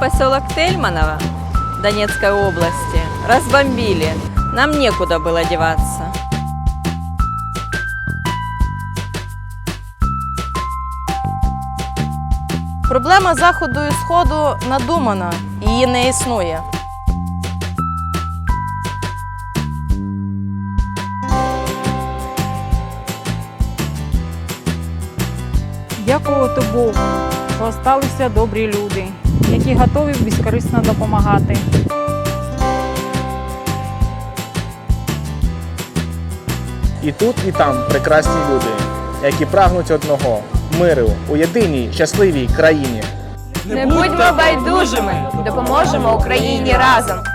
поселок Тельманово Донецкой области разбомбили. Нам некуда было деваться. Проблема заходу і сходу надумана, її не існує. Дякувати Богу, що залишилися добрі люди, які готові безкорисно допомагати. І тут, і там прекрасні люди, які прагнуть одного миру у єдиній щасливій країні. Не будьмо байдужими, допоможемо Україні разом.